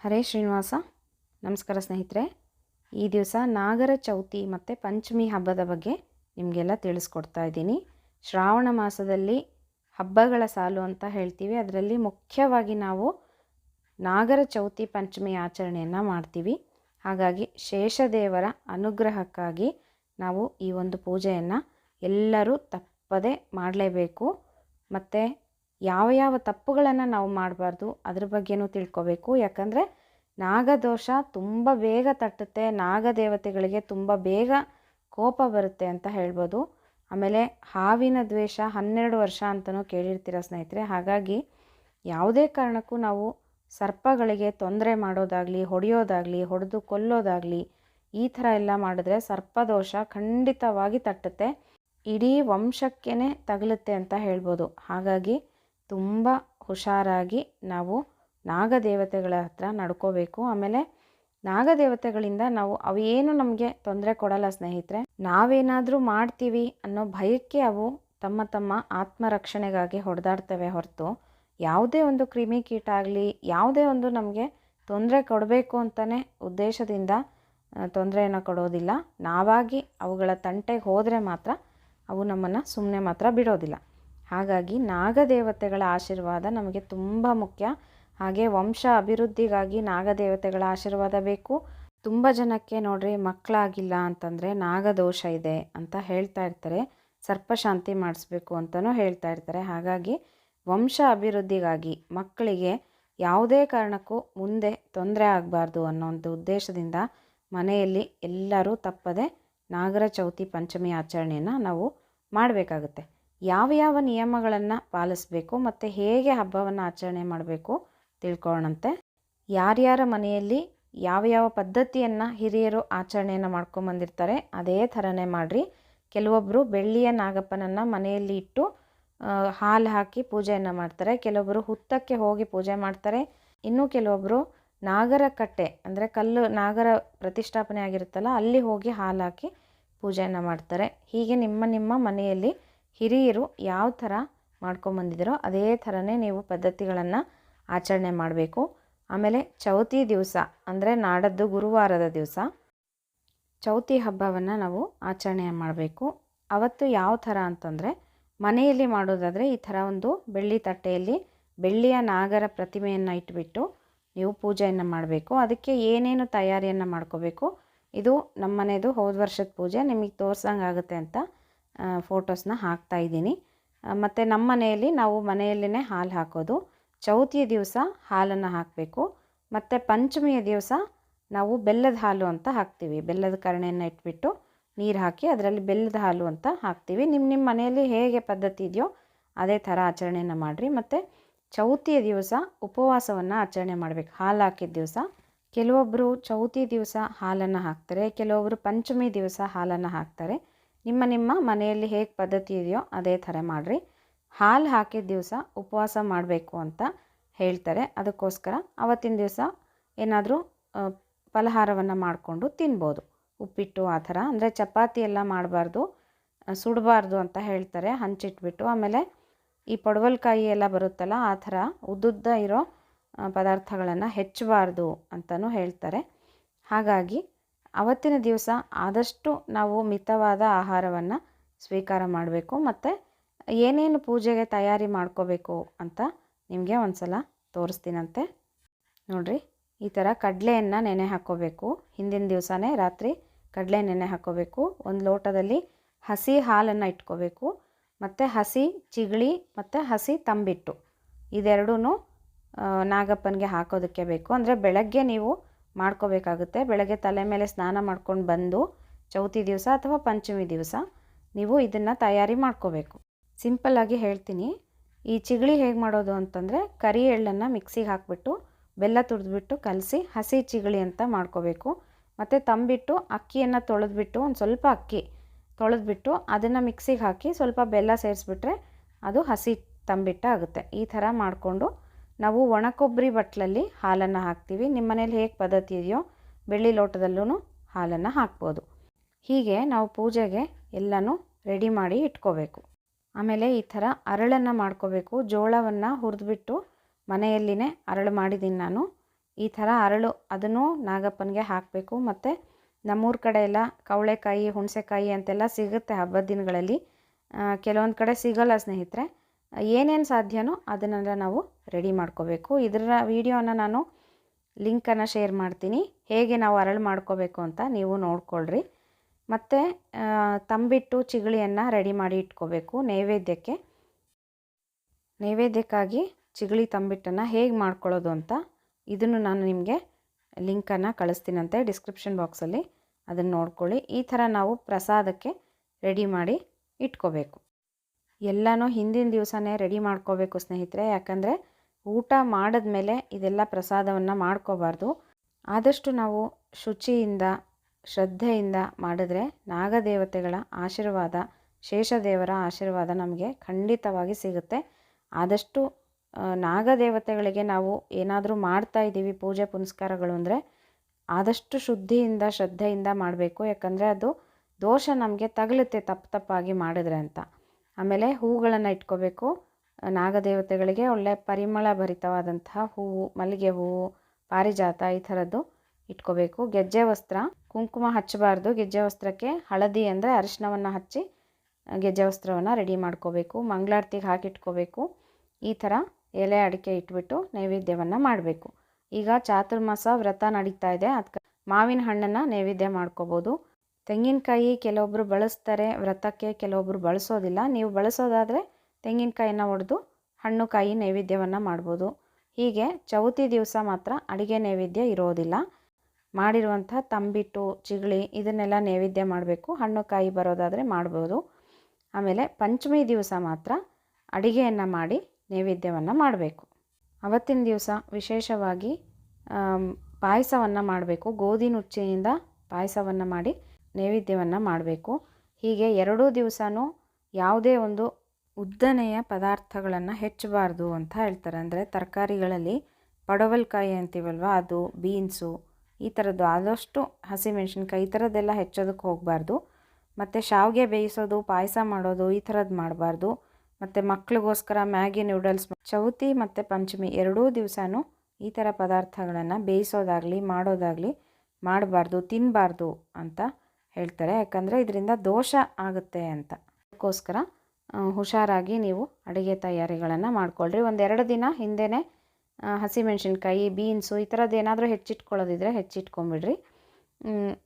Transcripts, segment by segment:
ಹರೇ ಶ್ರೀನಿವಾಸ. ನಮಸ್ಕಾರ ಸ್ನೇಹಿತರೆ. ಈ ದಿವಸ ನಾಗರ ಚೌತಿ ಮತ್ತು ಪಂಚಮಿ ಹಬ್ಬದ ಬಗ್ಗೆ ನಿಮಗೆಲ್ಲ ತಿಳಿಸ್ಕೊಡ್ತಾ ಇದ್ದೀನಿ. ಶ್ರಾವಣ ಮಾಸದಲ್ಲಿ ಹಬ್ಬಗಳ ಸಾಲು ಅಂತ ಹೇಳ್ತೀವಿ. ಅದರಲ್ಲಿ ಮುಖ್ಯವಾಗಿ ನಾವು ನಾಗರ ಚೌತಿ ಪಂಚಮಿ ಆಚರಣೆಯನ್ನು ಮಾಡ್ತೀವಿ. ಹಾಗಾಗಿ ಶೇಷದೇವರ ಅನುಗ್ರಹಕ್ಕಾಗಿ ನಾವು ಈ ಒಂದು ಪೂಜೆಯನ್ನು ಎಲ್ಲರೂ ತಪ್ಪದೇ ಮಾಡಲೇಬೇಕು. ಮತ್ತು ಯಾವ ಯಾವ ತಪ್ಪುಗಳನ್ನು ನಾವು ಮಾಡಬಾರ್ದು ಅದ್ರ ಬಗ್ಗೆನೂ ತಿಳ್ಕೊಬೇಕು. ಯಾಕಂದರೆ ನಾಗದೋಷ ತುಂಬ ಬೇಗ ತಟ್ಟುತ್ತೆ, ನಾಗದೇವತೆಗಳಿಗೆ ತುಂಬ ಬೇಗ ಕೋಪ ಬರುತ್ತೆ ಅಂತ ಹೇಳ್ಬೋದು. ಆಮೇಲೆ ಹಾವಿನ ದ್ವೇಷ ಹನ್ನೆರಡು ವರ್ಷ ಅಂತಲೂ ಕೇಳಿರ್ತೀರ ಸ್ನೇಹಿತರೆ. ಹಾಗಾಗಿ ಯಾವುದೇ ಕಾರಣಕ್ಕೂ ನಾವು ಸರ್ಪಗಳಿಗೆ ತೊಂದರೆ ಮಾಡೋದಾಗಲಿ, ಹೊಡೆಯೋದಾಗಲಿ, ಹೊಡೆದು ಕೊಲ್ಲೋದಾಗಲಿ ಈ ಥರ ಎಲ್ಲ ಮಾಡಿದ್ರೆ ಸರ್ಪದೋಷ ಖಂಡಿತವಾಗಿ ತಟ್ಟುತ್ತೆ. ಇಡೀ ವಂಶಕ್ಕೇ ತಗಲುತ್ತೆ ಅಂತ ಹೇಳ್ಬೋದು. ಹಾಗಾಗಿ ತುಂಬ ಹುಷಾರಾಗಿ ನಾವು ನಾಗದೇವತೆಗಳ ಹತ್ರ ನಡ್ಕೋಬೇಕು. ಆಮೇಲೆ ನಾಗದೇವತೆಗಳಿಂದ ನಾವು ಅವು ಏನು ನಮಗೆ ತೊಂದರೆ ಕೊಡಲ್ಲ ಸ್ನೇಹಿತರೆ. ನಾವೇನಾದರೂ ಮಾಡ್ತೀವಿ ಅನ್ನೋ ಭಯಕ್ಕೆ ಅವು ತಮ್ಮ ತಮ್ಮ ಆತ್ಮರಕ್ಷಣೆಗಾಗಿ ಹೊಡೆದಾಡ್ತವೆ ಹೊರತು. ಯಾವುದೇ ಒಂದು ಕ್ರಿಮಿಕೀಟ ಆಗಲಿ, ಯಾವುದೇ ಒಂದು ನಮಗೆ ತೊಂದರೆ ಕೊಡಬೇಕು ಅಂತಲೇ ಉದ್ದೇಶದಿಂದ ತೊಂದರೆಯನ್ನು ಕೊಡೋದಿಲ್ಲ. ನಾವಾಗಿ ಅವುಗಳ ತಂಟೆಗೆ ಹೋದರೆ ಮಾತ್ರ ಅವು ನಮ್ಮನ್ನು ಸುಮ್ಮನೆ ಮಾತ್ರ ಬಿಡೋದಿಲ್ಲ. ಹಾಗಾಗಿ ನಾಗದೇವತೆಗಳ ಆಶೀರ್ವಾದ ನಮಗೆ ತುಂಬ ಮುಖ್ಯ. ಹಾಗೆ ವಂಶ ಅಭಿವೃದ್ಧಿಗಾಗಿ ನಾಗದೇವತೆಗಳ ಆಶೀರ್ವಾದ ಬೇಕು. ತುಂಬ ಜನಕ್ಕೆ ನೋಡ್ರಿ ಮಕ್ಕಳಾಗಿಲ್ಲ ಅಂತಂದರೆ ನಾಗದೋಷ ಇದೆ ಅಂತ ಹೇಳ್ತಾ ಇರ್ತಾರೆ. ಸರ್ಪಶಾಂತಿ ಮಾಡಿಸ್ಬೇಕು ಅಂತಲೂ ಹೇಳ್ತಾ ಇರ್ತಾರೆ. ಹಾಗಾಗಿ ವಂಶ ಅಭಿವೃದ್ಧಿಗಾಗಿ ಮಕ್ಕಳಿಗೆ ಯಾವುದೇ ಕಾರಣಕ್ಕೂ ಮುಂದೆ ತೊಂದರೆ ಆಗಬಾರ್ದು ಅನ್ನೋ ಒಂದು ಉದ್ದೇಶದಿಂದ ಮನೆಯಲ್ಲಿ ಎಲ್ಲರೂ ತಪ್ಪದೆ ನಾಗರ ಚೌತಿ ಪಂಚಮಿ ಆಚರಣೆಯನ್ನು ನಾವು ಮಾಡಬೇಕಾಗುತ್ತೆ. ಯಾವ ಯಾವ ನಿಯಮಗಳನ್ನು ಪಾಲಿಸಬೇಕು ಮತ್ತು ಹೇಗೆ ಹಬ್ಬವನ್ನು ಆಚರಣೆ ಮಾಡಬೇಕು ತಿಳ್ಕೊಳ್ಳೋಣಂತೆ. ಯಾರ್ಯಾರ ಮನೆಯಲ್ಲಿ ಯಾವ ಯಾವ ಪದ್ಧತಿಯನ್ನು ಹಿರಿಯರು ಆಚರಣೆಯನ್ನು ಮಾಡ್ಕೊಂಬಂದಿರ್ತಾರೆ ಅದೇ ಥರನೇ ಮಾಡಿರಿ. ಕೆಲವೊಬ್ಬರು ಬೆಳ್ಳಿಯ ನಾಗಪ್ಪನನ್ನು ಮನೆಯಲ್ಲಿ ಇಟ್ಟು ಹಾಲು ಹಾಕಿ ಪೂಜೆಯನ್ನು ಮಾಡ್ತಾರೆ. ಕೆಲವೊಬ್ಬರು ಹುತ್ತಕ್ಕೆ ಹೋಗಿ ಪೂಜೆ ಮಾಡ್ತಾರೆ. ಇನ್ನು ಕೆಲವೊಬ್ಬರು ನಾಗರ ಕಟ್ಟೆ ಅಂದರೆ ಕಲ್ಲು, ನಾಗರ ಪ್ರತಿಷ್ಠಾಪನೆ ಆಗಿರುತ್ತಲ್ಲ ಅಲ್ಲಿ ಹೋಗಿ ಹಾಲು ಹಾಕಿ ಪೂಜೆಯನ್ನು ಮಾಡ್ತಾರೆ. ಹೀಗೆ ನಿಮ್ಮ ನಿಮ್ಮ ಮನೆಯಲ್ಲಿ ಹಿರಿಯರು ಯಾವ ಥರ ಮಾಡ್ಕೊಂಬಂದಿದ್ದೀರೋ ಅದೇ ಥರನೇ ನೀವು ಪದ್ಧತಿಗಳನ್ನು ಆಚರಣೆ ಮಾಡಬೇಕು. ಆಮೇಲೆ ಚೌತಿ ದಿವಸ ಅಂದರೆ ನಾಡದ್ದು ಗುರುವಾರದ ದಿವಸ ಚೌತಿ ಹಬ್ಬವನ್ನು ನಾವು ಆಚರಣೆ ಮಾಡಬೇಕು. ಅವತ್ತು ಯಾವ ಥರ ಅಂತಂದರೆ ಮನೆಯಲ್ಲಿ ಮಾಡೋದಾದರೆ ಈ ಥರ ಒಂದು ಬೆಳ್ಳಿ ತಟ್ಟೆಯಲ್ಲಿ ಬೆಳ್ಳಿಯ ನಾಗರ ಪ್ರತಿಮೆಯನ್ನು ಇಟ್ಬಿಟ್ಟು ನೀವು ಪೂಜೆಯನ್ನು ಮಾಡಬೇಕು. ಅದಕ್ಕೆ ಏನೇನು ತಯಾರಿಯನ್ನು ಮಾಡ್ಕೋಬೇಕು? ಇದು ನಮ್ಮ ಮನೆಯದು ಹೋದ ವರ್ಷದ ಪೂಜೆ, ನಿಮಗೆ ತೋರ್ಸಂಗೆ ಆಗುತ್ತೆ ಅಂತ ಫೋಟೋಸ್ನ ಹಾಕ್ತಾ ಇದ್ದೀನಿ. ಮತ್ತು ನಮ್ಮ ಮನೆಯಲ್ಲಿ ನಾವು ಮನೆಯಲ್ಲೇ ಹಾಲು ಹಾಕೋದು. ಚೌತಿಯ ದಿವಸ ಹಾಲನ್ನು ಹಾಕಬೇಕು. ಮತ್ತು ಪಂಚಮಿಯ ದಿವಸ ನಾವು ಬೆಲ್ಲದ ಹಾಲು ಅಂತ ಹಾಕ್ತೀವಿ. ಬೆಲ್ಲದ ಕರಣೆಯನ್ನು ಇಟ್ಬಿಟ್ಟು ನೀರು ಹಾಕಿ ಅದರಲ್ಲಿ ಬೆಲ್ಲದ ಹಾಲು ಅಂತ ಹಾಕ್ತೀವಿ. ನಿಮ್ಮ ನಿಮ್ಮ ಮನೆಯಲ್ಲಿ ಹೇಗೆ ಪದ್ಧತಿ ಇದೆಯೋ ಅದೇ ಥರ ಆಚರಣೆಯನ್ನು ಮಾಡಿರಿ. ಮತ್ತು ಚೌತಿಯ ದಿವಸ ಉಪವಾಸವನ್ನು ಆಚರಣೆ ಮಾಡಬೇಕು. ಹಾಲು ಹಾಕಿದ ದಿವಸ ಕೆಲವೊಬ್ಬರು ಚೌತಿ ದಿವಸ ಹಾಲನ್ನು ಹಾಕ್ತಾರೆ ಕೆಲವೊಬ್ಬರು ಪಂಚಮಿ ದಿವಸ ಹಾಲನ್ನು ಹಾಕ್ತಾರೆ. ನಿಮ್ಮ ನಿಮ್ಮ ಮನೆಯಲ್ಲಿ ಹೇಗೆ ಪದ್ಧತಿ ಇದೆಯೋ ಅದೇ ಥರ ಮಾಡಿರಿ. ಹಾಲು ಹಾಕಿದ ದಿವಸ ಉಪವಾಸ ಮಾಡಬೇಕು ಅಂತ ಹೇಳ್ತಾರೆ. ಅದಕ್ಕೋಸ್ಕರ ಅವತ್ತಿನ ದಿವಸ ಏನಾದರೂ ಫಲಹಾರವನ್ನು ಮಾಡಿಕೊಂಡು ತಿನ್ಬೋದು. ಉಪ್ಪಿಟ್ಟು ಆ ಥರ. ಅಂದರೆ ಚಪಾತಿ ಎಲ್ಲ ಮಾಡಬಾರ್ದು ಸುಡಬಾರ್ದು ಅಂತ ಹೇಳ್ತಾರೆ. ಹಂಚಿಟ್ಬಿಟ್ಟು ಆಮೇಲೆ ಈ ಪಡವಲ್ಕಾಯಿ ಎಲ್ಲ ಬರುತ್ತಲ್ಲ ಆ ಥರ ಉದ್ದುದ್ದ ಇರೋ ಪದಾರ್ಥಗಳನ್ನು ಹೆಚ್ಚಬಾರ್ದು ಅಂತಲೂ ಹೇಳ್ತಾರೆ. ಹಾಗಾಗಿ ಅವತ್ತಿನ ದಿವಸ ಆದಷ್ಟು ನಾವು ಮಿತವಾದ ಆಹಾರವನ್ನು ಸ್ವೀಕಾರ ಮಾಡಬೇಕು ಮತ್ತು ಏನೇನು ಪೂಜೆಗೆ ತಯಾರಿ ಮಾಡ್ಕೋಬೇಕು ಅಂತ ನಿಮಗೆ ಒಂದು ಸಲ ತೋರಿಸ್ತೀನಂತೆ. ನೋಡಿರಿ, ಈ ಥರ ಕಡಲೆಯನ್ನು ನೆನೆ ಹಾಕ್ಕೋಬೇಕು ಹಿಂದಿನ ದಿವಸನೇ ರಾತ್ರಿ ಕಡಲೆ ನೆನೆ ಹಾಕ್ಕೋಬೇಕು ಒಂದು ಲೋಟದಲ್ಲಿ ಹಸಿ ಹಾಲನ್ನು ಇಟ್ಕೋಬೇಕು. ಮತ್ತು ಹಸಿ ಚಿಗಳಿ ಮತ್ತು ಹಸಿ ತಂಬಿಟ್ಟು ಇದೆರಡೂ ನಾಗಪ್ಪನಿಗೆ ಹಾಕೋದಕ್ಕೆ ಬೇಕು. ಅಂದರೆ ಬೆಳಗ್ಗೆ ನೀವು ಮಾಡ್ಕೋಬೇಕಾಗುತ್ತೆ. ಬೆಳಗ್ಗೆ ತಲೆ ಮೇಲೆ ಸ್ನಾನ ಮಾಡ್ಕೊಂಡು ಬಂದು ಚೌತಿ ದಿವಸ ಅಥವಾ ಪಂಚಮಿ ದಿವಸ ನೀವು ಇದನ್ನು ತಯಾರಿ ಮಾಡ್ಕೋಬೇಕು. ಸಿಂಪಲ್ಲಾಗಿ ಹೇಳ್ತೀನಿ. ಈ ಚಿಗಳಿ ಹೇಗೆ ಮಾಡೋದು ಅಂತಂದರೆ ಕರಿ ಎಳ್ಳನ್ನು ಮಿಕ್ಸಿಗೆ ಹಾಕಿಬಿಟ್ಟು ಬೆಲ್ಲ ತುರಿದ್ಬಿಟ್ಟು ಕಲಸಿ ಹಸಿ ಚಿಗಳಿ ಅಂತ ಮಾಡ್ಕೋಬೇಕು. ಮತ್ತು ತಂಬಿಟ್ಟು ಅಕ್ಕಿಯನ್ನು ತೊಳೆದ್ಬಿಟ್ಟು ಒಂದು ಸ್ವಲ್ಪ ಅಕ್ಕಿ ತೊಳೆದ್ಬಿಟ್ಟು ಅದನ್ನು ಮಿಕ್ಸಿಗೆ ಹಾಕಿ ಸ್ವಲ್ಪ ಬೆಲ್ಲ ಸೇರಿಸ್ಬಿಟ್ರೆ ಅದು ಹಸಿ ತಂಬಿಟ್ಟ ಆಗುತ್ತೆ ಈ ಥರ ಮಾಡಿಕೊಂಡು ನಾವು ಒಣ ಕೊಬ್ಬರಿ ಬಟ್ಲಲ್ಲಿ ಹಾಲನ್ನು ಹಾಕ್ತೀವಿ. ನಿಮ್ಮ ಮನೇಲಿ ಹೇಗೆ ಪದ್ಧತಿ ಇದೆಯೋ ಬೆಳ್ಳಿ ಲೋಟದಲ್ಲೂ ಹಾಲನ್ನು ಹಾಕ್ಬೋದು. ಹೀಗೆ ನಾವು ಪೂಜೆಗೆ ಎಲ್ಲನೂ ರೆಡಿ ಮಾಡಿ ಇಟ್ಕೋಬೇಕು. ಆಮೇಲೆ ಈ ಥರ ಅರಳನ್ನು ಮಾಡ್ಕೋಬೇಕು. ಜೋಳವನ್ನು ಹುರಿದ್ಬಿಟ್ಟು ಮನೆಯಲ್ಲಿನೇ ಅರಳು ಮಾಡಿದ್ದೀನಿ ನಾನು. ಈ ಥರ ಅರಳು ಅದನ್ನು ನಾಗಪ್ಪನಿಗೆ ಹಾಕಬೇಕು. ಮತ್ತು ನಮ್ಮೂರ ಕಡೆ ಎಲ್ಲ ಕವಳೆಕಾಯಿ, ಹುಣಸೆಕಾಯಿ ಅಂತೆಲ್ಲ ಸಿಗುತ್ತೆ ಹಬ್ಬದ ದಿನಗಳಲ್ಲಿ. ಕೆಲವೊಂದು ಕಡೆ ಸಿಗೋಲ್ಲ ಸ್ನೇಹಿತರೆ. ಏನೇನು ಸಾಧ್ಯನೋ ಅದನ್ನೆಲ್ಲ ನಾವು ರೆಡಿ ಮಾಡ್ಕೋಬೇಕು. ಇದರ ವಿಡಿಯೋನ ನಾನು ಲಿಂಕನ್ನು ಶೇರ್ ಮಾಡ್ತೀನಿ. ಹೇಗೆ ನಾವು ಅರಳು ಮಾಡ್ಕೋಬೇಕು ಅಂತ ನೀವು ನೋಡ್ಕೊಳ್ರಿ. ಮತ್ತು ತಂಬಿಟ್ಟು ಚಿಗಳಿಯನ್ನು ರೆಡಿ ಮಾಡಿ ಇಟ್ಕೋಬೇಕು ನೈವೇದ್ಯಕ್ಕೆ. ನೈವೇದ್ಯಕ್ಕಾಗಿ ಚಿಗಳಿ ತಂಬಿಟ್ಟನ್ನು ಹೇಗೆ ಮಾಡ್ಕೊಳ್ಳೋದು ಅಂತ ಇದನ್ನು ನಾನು ನಿಮಗೆ ಲಿಂಕನ್ನು ಕಳಿಸ್ತೀನಂತೆ ಡಿಸ್ಕ್ರಿಪ್ಷನ್ ಬಾಕ್ಸಲ್ಲಿ ಅದನ್ನು ನೋಡ್ಕೊಳ್ಳಿ. ಈ ಥರ ನಾವು ಪ್ರಸಾದಕ್ಕೆ ರೆಡಿ ಮಾಡಿ ಇಟ್ಕೋಬೇಕು. ಎಲ್ಲನೂ ಹಿಂದಿನ ದಿವಸನೇ ರೆಡಿ ಮಾಡ್ಕೋಬೇಕು ಸ್ನೇಹಿತರೆ. ಯಾಕಂದರೆ ಊಟ ಮಾಡಿದ್ಮೇಲೆ ಇದೆಲ್ಲ ಪ್ರಸಾದವನ್ನು ಮಾಡ್ಕೋಬಾರ್ದು. ಆದಷ್ಟು ನಾವು ಶುಚಿಯಿಂದ, ಶ್ರದ್ಧೆಯಿಂದ ಮಾಡಿದ್ರೆ ನಾಗದೇವತೆಗಳ ಆಶೀರ್ವಾದ, ಶೇಷದೇವರ ಆಶೀರ್ವಾದ ನಮಗೆ ಖಂಡಿತವಾಗಿ ಸಿಗುತ್ತೆ. ಆದಷ್ಟು ನಾಗದೇವತೆಗಳಿಗೆ ನಾವು ಏನಾದರೂ ಮಾಡ್ತಾ ಇದ್ದೀವಿ ಪೂಜೆ ಪುನಸ್ಕಾರಗಳು ಅಂದರೆ ಆದಷ್ಟು ಶುದ್ಧಿಯಿಂದ, ಶ್ರದ್ಧೆಯಿಂದ ಮಾಡಬೇಕು. ಯಾಕಂದರೆ ಅದು ದೋಷ ನಮಗೆ ತಗಲುತ್ತೆ ತಪ್ಪು ತಪ್ಪಾಗಿ ಮಾಡಿದ್ರೆ ಅಂತ. ಆಮೇಲೆ ಹೂಗಳನ್ನು ಇಟ್ಕೋಬೇಕು. ನಾಗದೇವತೆಗಳಿಗೆ ಒಳ್ಳೆ ಪರಿಮಳ ಭರಿತವಾದಂತಹ ಹೂವು, ಮಲ್ಲಿಗೆ ಹೂವು, ಪಾರಿಜಾತ ಈ ಥರದ್ದು ಇಟ್ಕೋಬೇಕು. ಗೆಜ್ಜೆ ವಸ್ತ್ರ, ಕುಂಕುಮ ಹಚ್ಚಬಾರ್ದು. ಗೆಜ್ಜೆ ವಸ್ತ್ರಕ್ಕೆ ಹಳದಿ ಅಂದರೆ ಅರಿಶಿನವನ್ನು ಹಚ್ಚಿ ಗೆಜ್ಜೆ ವಸ್ತ್ರವನ್ನು ರೆಡಿ ಮಾಡ್ಕೋಬೇಕು. ಮಂಗಳಾರತಿಗೆ ಹಾಕಿಟ್ಕೋಬೇಕು. ಈ ಥರ ಎಲೆ, ಅಡಿಕೆ ಇಟ್ಬಿಟ್ಟು ನೈವೇದ್ಯವನ್ನು ಮಾಡಬೇಕು. ಈಗ ಚಾತುರ್ಮಾಸ ವ್ರತ ನಡೀತಾ ಇದೆ. ಅದಕ್ಕೆ ಮಾವಿನ ಹಣ್ಣನ್ನು ನೈವೇದ್ಯ ಮಾಡ್ಕೋಬೋದು. ತೆಂಗಿನಕಾಯಿ ಕೆಲವೊಬ್ಬರು ಬಳಸ್ತಾರೆ, ವ್ರತಕ್ಕೆ ಕೆಲವೊಬ್ಬರು ಬಳಸೋದಿಲ್ಲ. ನೀವು ಬಳಸೋದಾದರೆ ತೆಂಗಿನಕಾಯಿನ ಒಡೆದು ಹಣ್ಣು ಕಾಯಿ ನೈವೇದ್ಯವನ್ನು ಮಾಡ್ಬೋದು. ಹೀಗೆ ಚೌತಿ ದಿವಸ ಮಾತ್ರ ಅಡುಗೆ ನೈವೇದ್ಯ ಇರೋದಿಲ್ಲ. ಮಾಡಿರುವಂಥ ತಂಬಿಟ್ಟು, ಚಿಗಳಿ ಇದನ್ನೆಲ್ಲ ನೈವೇದ್ಯ ಮಾಡಬೇಕು. ಹಣ್ಣು ಕಾಯಿ ಬರೋದಾದರೆ ಮಾಡ್ಬೋದು. ಆಮೇಲೆ ಪಂಚಮಿ ದಿವಸ ಮಾತ್ರ ಅಡುಗೆಯನ್ನು ಮಾಡಿ ನೈವೇದ್ಯವನ್ನು ಮಾಡಬೇಕು. ಅವತ್ತಿನ ದಿವಸ ವಿಶೇಷವಾಗಿ ಪಾಯಸವನ್ನು ಮಾಡಬೇಕು. ಗೋಧಿ ನುಚ್ಚಿನಿಂದ ಪಾಯಸವನ್ನು ಮಾಡಿ ನೈವೇದ್ಯವನ್ನು ಮಾಡಬೇಕು. ಹೀಗೆ ಎರಡೂ ದಿವಸನೂ ಯಾವುದೇ ಒಂದು ಉದ್ದನೆಯ ಪದಾರ್ಥಗಳನ್ನು ಹೆಚ್ಚಬಾರ್ದು ಅಂತ ಹೇಳ್ತಾರೆ. ಅಂದರೆ ತರಕಾರಿಗಳಲ್ಲಿ ಪಡವಲ್ಕಾಯಿ ಅಂತೀವಲ್ವ, ಅದು ಬೀನ್ಸು, ಈ ಥರದ್ದು ಆದಷ್ಟು ಹಸಿಮೆಣ್ಸಿನ್ಕಾಯಿ, ಈ ಥರದ್ದೆಲ್ಲ ಹೆಚ್ಚೋದಕ್ಕೆ ಹೋಗಬಾರ್ದು. ಮತ್ತು ಶಾವಿಗೆ ಬೇಯಿಸೋದು, ಪಾಯಸ ಮಾಡೋದು, ಈ ಥರದ್ದು ಮಾಡಬಾರ್ದು. ಮತ್ತು ಮಕ್ಳಿಗೋಸ್ಕರ ಮ್ಯಾಗಿ ನೂಡಲ್ಸ್, ಚೌತಿ ಮತ್ತು ಪಂಚಮಿ ಎರಡೂ ದಿವಸನೂ ಈ ಥರ ಪದಾರ್ಥಗಳನ್ನು ಬೇಯಿಸೋದಾಗಲಿ, ಮಾಡೋದಾಗಲಿ ಮಾಡಬಾರ್ದು ತಿನ್ನಬಾರ್ದು ಅಂತ ಹೇಳ್ತಾರೆ. ಯಾಕಂದರೆ ಇದರಿಂದ ದೋಷ ಆಗುತ್ತೆ ಅಂತ. ಅದಕ್ಕೋಸ್ಕರ ಹುಷಾರಾಗಿ ನೀವು ಅಡುಗೆ ತಯಾರಿಗಳನ್ನು ಮಾಡ್ಕೊಳ್ರಿ. ಒಂದೆರಡು ದಿನ ಹಿಂದೆಯೇ ಹಸಿಮೆಣ್ಸಿನ್ಕಾಯಿ, ಬೀನ್ಸು ಈ ಥರದ್ದು ಏನಾದರೂ ಹೆಚ್ಚಿಟ್ಕೊಳ್ಳೋದಿದ್ರೆ ಹೆಚ್ಚಿಟ್ಕೊಂಬಿಡ್ರಿ.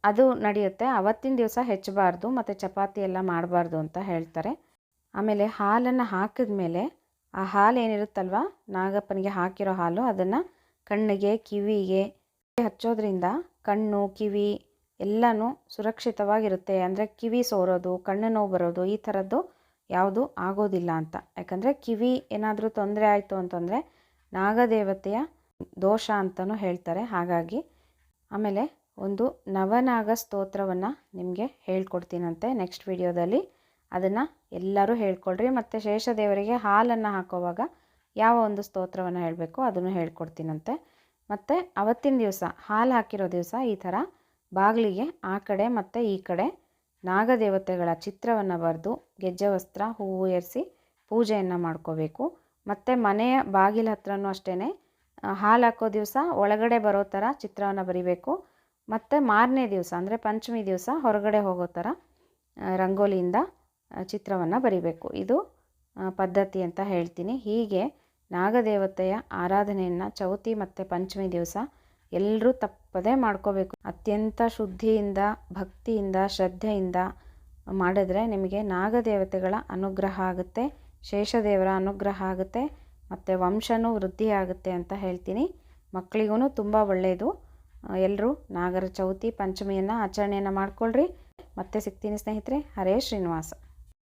ಅದು ನಡೆಯುತ್ತೆ. ಅವತ್ತಿನ ದಿವಸ ಹೆಚ್ಚಬಾರ್ದು, ಮತ್ತು ಚಪಾತಿ ಎಲ್ಲ ಮಾಡಬಾರ್ದು ಅಂತ ಹೇಳ್ತಾರೆ. ಆಮೇಲೆ ಹಾಲನ್ನು ಹಾಕಿದ ಮೇಲೆ ಆ ಹಾಲು ಏನಿರುತ್ತಲ್ವ, ನಾಗಪ್ಪನಿಗೆ ಹಾಕಿರೋ ಹಾಲು, ಅದನ್ನು ಕಣ್ಣಿಗೆ, ಕಿವಿಗೆ ಹಚ್ಚೋದ್ರಿಂದ ಕಣ್ಣು, ಕಿವಿ ಎಲ್ಲನೂ ಸುರಕ್ಷಿತವಾಗಿರುತ್ತೆ. ಅಂದರೆ ಕಿವಿ ಸೋರೋದು, ಕಣ್ಣು ನೋವು ಬರೋದು, ಈ ಥರದ್ದು ಯಾವುದು ಆಗೋದಿಲ್ಲ ಅಂತ. ಯಾಕಂದರೆ ಕಿವಿ ಏನಾದರೂ ತೊಂದರೆ ಆಯಿತು ಅಂತಂದರೆ ನಾಗದೇವತೆಯ ದೋಷ ಅಂತಲೂ ಹೇಳ್ತಾರೆ. ಹಾಗಾಗಿ ಆಮೇಲೆ ಒಂದು ನವನಾಗ ಸ್ತೋತ್ರವನ್ನು ನಿಮಗೆ ಹೇಳ್ಕೊಡ್ತೀನಂತೆ ನೆಕ್ಸ್ಟ್ ವಿಡಿಯೋದಲ್ಲಿ. ಅದನ್ನು ಎಲ್ಲರೂ ಹೇಳ್ಕೊಳ್ರಿ. ಮತ್ತು ಶೇಷದೇವರಿಗೆ ಹಾಲನ್ನು ಹಾಕೋವಾಗ ಯಾವ ಒಂದು ಸ್ತೋತ್ರವನ್ನು ಹೇಳಬೇಕು ಅದನ್ನು ಹೇಳ್ಕೊಡ್ತೀನಂತೆ. ಮತ್ತು ಅವತ್ತಿನ ದಿವಸ ಹಾಲು ಹಾಕಿರೋ ದಿವಸ ಈ ಥರ ಬಾಗಿಲಿಗೆ ಆ ಕಡೆ ಮತ್ತು ಈ ಕಡೆ ನಾಗದೇವತೆಗಳ ಚಿತ್ರವನ್ನು ಬರೆದು ಗೆಜ್ಜೆ, ವಸ್ತ್ರ, ಹೂವು ಏರಿಸಿ ಪೂಜೆಯನ್ನು ಮಾಡ್ಕೋಬೇಕು. ಮತ್ತು ಮನೆಯ ಬಾಗಿಲ ಹತ್ರನೂ ಅಷ್ಟೇ ಹಾಲು ಹಾಕೋ ದಿವಸ ಒಳಗಡೆ ಬರೋ ಥರ ಚಿತ್ರವನ್ನು ಬರಿಬೇಕು. ಮತ್ತು ಮಾರನೇ ದಿವಸ ಅಂದರೆ ಪಂಚಮಿ ದಿವಸ ಹೊರಗಡೆ ಹೋಗೋ ಥರ ರಂಗೋಲಿಯಿಂದ ಚಿತ್ರವನ್ನು ಬರಿಬೇಕು. ಇದು ಪದ್ಧತಿ ಅಂತ ಹೇಳ್ತೀನಿ. ಹೀಗೆ ನಾಗದೇವತೆಯ ಆರಾಧನೆಯನ್ನು ಚೌತಿ ಮತ್ತು ಪಂಚಮಿ ದಿವಸ ಎಲ್ಲರೂ ತಪ್ಪದೇ ಮಾಡ್ಕೋಬೇಕು. ಅತ್ಯಂತ ಶುದ್ಧಿಯಿಂದ, ಭಕ್ತಿಯಿಂದ, ಶ್ರದ್ಧೆಯಿಂದ ಮಾಡಿದ್ರೆ ನಿಮಗೆ ನಾಗದೇವತೆಗಳ ಅನುಗ್ರಹ ಆಗುತ್ತೆ, ಶೇಷದೇವರ ಅನುಗ್ರಹ ಆಗುತ್ತೆ, ಮತ್ತು ವಂಶನೂ ವೃದ್ಧಿ ಆಗುತ್ತೆ ಅಂತ ಹೇಳ್ತೀನಿ. ಮಕ್ಕಳಿಗೂ ತುಂಬ ಒಳ್ಳೆಯದು ಎಲ್ಲರೂ ನಾಗರ ಚೌತಿ, ಪಂಚಮಿಯನ್ನು ಆಚರಣೆಯನ್ನು ಮಾಡ್ಕೊಳ್ರಿ. ಮತ್ತೆ ಸಿಗ್ತೀನಿ ಸ್ನೇಹಿತರೆ, ಹರೇ ಶ್ರೀನಿವಾಸ.